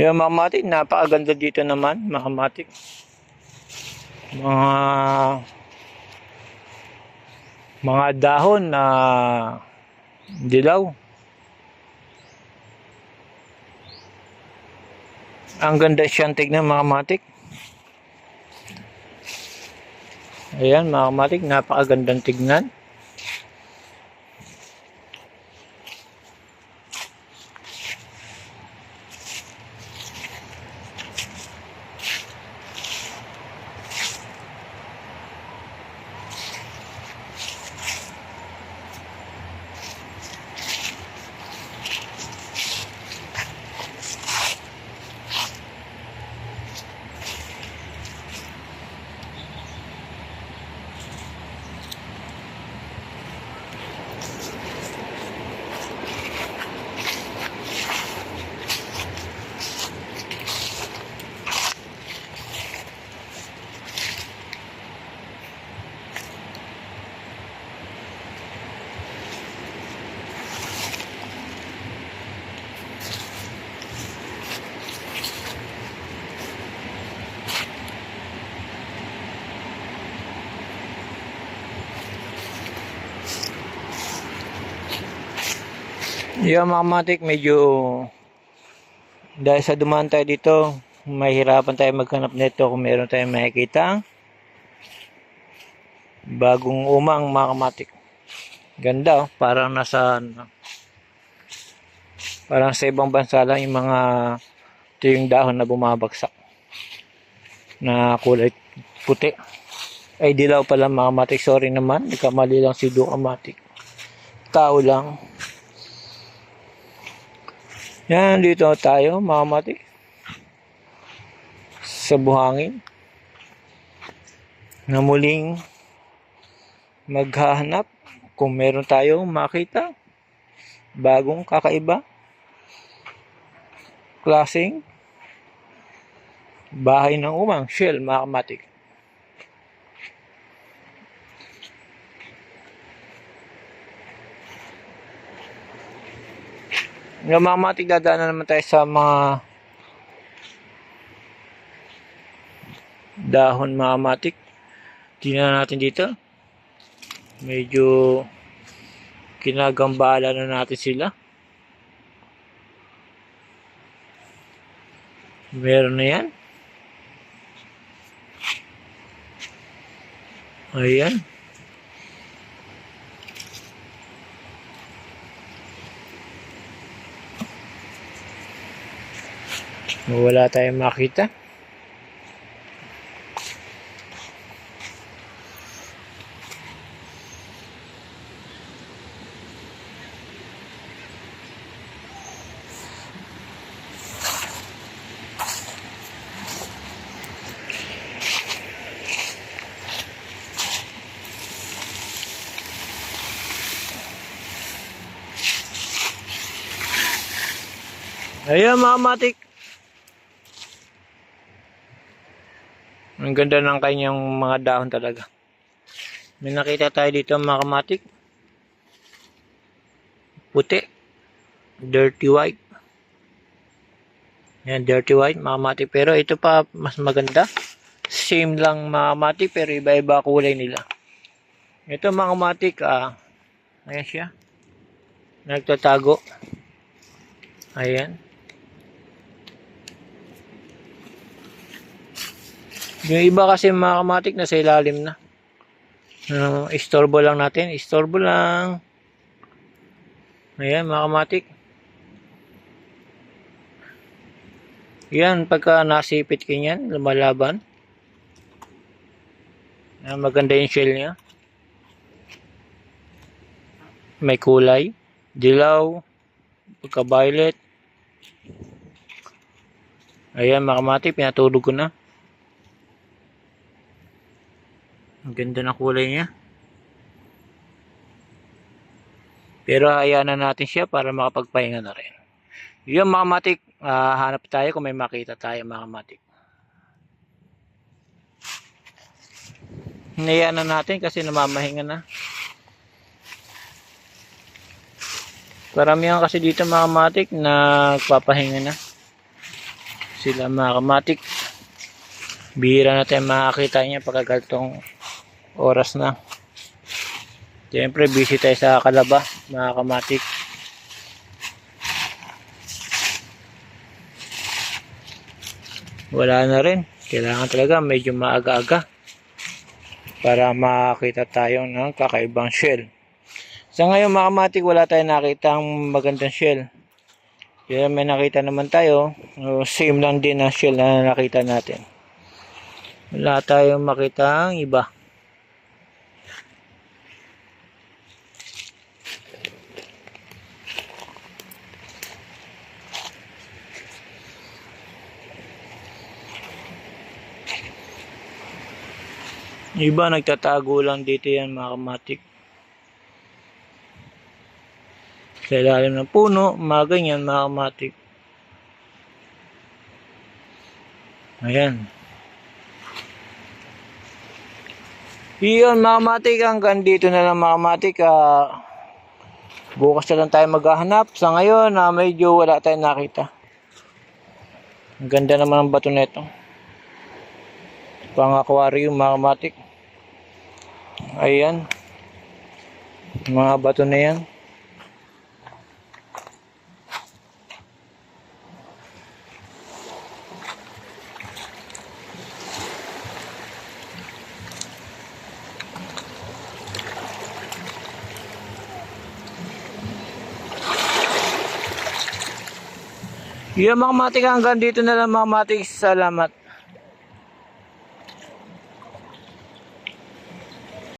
Yung mga matik, napakaganda dito naman, mga matik. Mga mga dahon na dilaw. Ang ganda siyang tignan mga matik. Ayan mga matik, napakagandang tignan. Yung mga matik, medyo dahil sa dumaan tayo dito, mahirapan tayo maghanap nito kung meron tayong makikita. Bagong umang mga kamatik. Ganda oh, parang nasa parang sa ibang bansa lang yung mga ito yung dahon na bumabagsak na kulay puti. Ay dilaw pala mga kamatik. Sorry naman, nagkamali lang si Duka Matik. Tao lang. Yan, dito tayo, mga mati. Sa buhangin. Na muling maghahanap kung meron tayong makita bagong kakaiba klaseng bahay ng umang shell mga. Yung mga matik, dadaanan naman tayo sa mga dahon mga matik. Tingnan natin dito. Medyo kinagambala na natin sila. Meron na yan. Ayan. Wala tayong makita. Ayan mga matik. Ang ganda ng kanyang mga dahon talaga. May nakita tayo dito mga kamatik. Puti. Dirty white. Yan, dirty white mga kamatik. Pero ito pa mas maganda. Same lang mga kamatik pero iba-iba kulay nila. Ito mga kamatik, ah, ayan siya. Nagtatago. Ayan. Yung iba kasi mga kamatik nasa ilalim na. Uh, istorbo lang natin. Istorbo lang. Ayan mga kamatik. Yan, pagka nasipit kanyan, lumalaban. Ayan, maganda yung shell niya. May kulay. Dilaw. Pagka-violet. Ayan mga pinatulog ko na. Ang ganda ng kulay niya. Pero hayaan na natin siya para makapagpahinga na rin. Yung mga matik, ah, hanap tayo kung may makita tayo mga matik. Hinayaan na natin kasi namamahinga na. Karamihan kasi dito mga matik na nagpapahinga na. sila mga kamatik. Bihira natin makakita niya pagkagaltong oras na. Siyempre, busy tayo sa kalaba, mga kamatik. Wala na rin. Kailangan talaga medyo maaga-aga para makakita tayo ng kakaibang shell. Sa ngayon mga kamatik, wala tayong nakitang magandang shell. Kaya may nakita naman tayo, same lang din na shell na nakita natin. Wala tayong makita ang iba. Iba nagtatago lang dito yan mga kamatik. Sa ilalim ng puno, mga ganyan mga kamatik. Ayan. Iyon mga kamatik, hanggang dito na lang mga kamatik. Ah, bukas na lang tayo maghahanap. Sa ngayon, ah, medyo wala tayong nakita. Ang ganda naman ng bato nito. Pang aquarium mga kamatik. Ayan. Mga bato na yan. Yung mga matik hanggang dito na lang mga matik. Salamat.